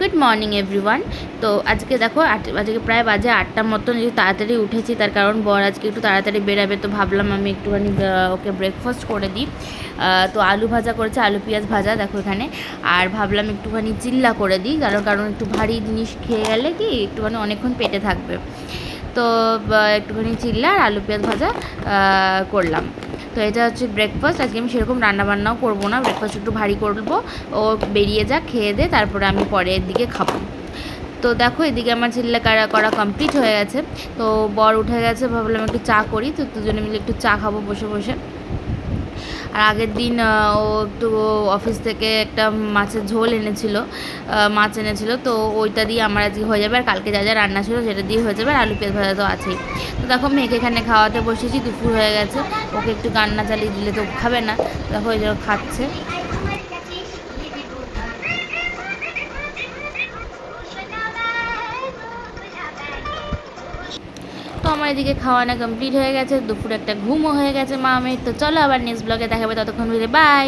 Good morning everyone. তো আজকে দেখো আজকে প্রায় বাজে আটটার মতন, একটু তাড়াতাড়ি উঠেছি, তার কারণ বর আজকে একটু তাড়াতাড়ি বেরাবে, তো ভাবলাম আমি একটুখানি ওকে ব্রেকফাস্ট করে দিই। তো আলু ভাজা করেছে, আলু পেঁয়াজ ভাজা, দেখো এখানে। আর ভাবলাম একটুখানি চিল্লা করে দিই, কারণ কারণ একটু ভারী জিনিস খেয়ে গেলে কি একটুখানি অনেকক্ষণ পেটে থাকবে। তো একটুখানি চিল্লা আর আলু পেঁয়াজ ভাজা করলাম। তো এটা হচ্ছে ব্রেকফাস্ট আজকে আমি সেরকম রান্নাবান্নাও করব না ব্রেকফাস্ট একটু ভারী করব। ও বেরিয়ে যাক, খেয়ে দে, তারপরে আমি পরের দিকে খাব। তো দেখো, এদিকে আমার চিল্লা কারা, করা কমপ্লিট হয়ে গেছে। তো বর উঠে গেছে, ভাবলাম একটু চা করি। তো দুজনে মিলে একটু চা খাব বসে বসে। আর আগের দিন ও একটু অফিস থেকে একটা মাছের ঝোল এনেছিল মাছ এনেছিল, তো ওইটা দিয়ে আমার আজকে হয়ে যাবে। আর কালকে যা যা রান্না ছিল সেটা দিয়ে হয়ে যাবে, আর আলু পেঁয়াজ ভাজা তো আছেই। তো দেখো, মেয়েকে এখানে খাওয়াতে বসেছি, দুপুর হয়ে গেছে। ওকে একটু কান্না চালিয়ে দিলে তো খাবে না। দেখো, ওই জন্য খাচ্ছে। আমার এদিকে খাওয়ানো কমপ্লিট হয়ে গেছে, দুপুরে একটা ঘুমও হয়ে গেছে মা মেয়ের তো চলো আবার নেক্সট ব্লগে দেখাবে, ততক্ষণ বাই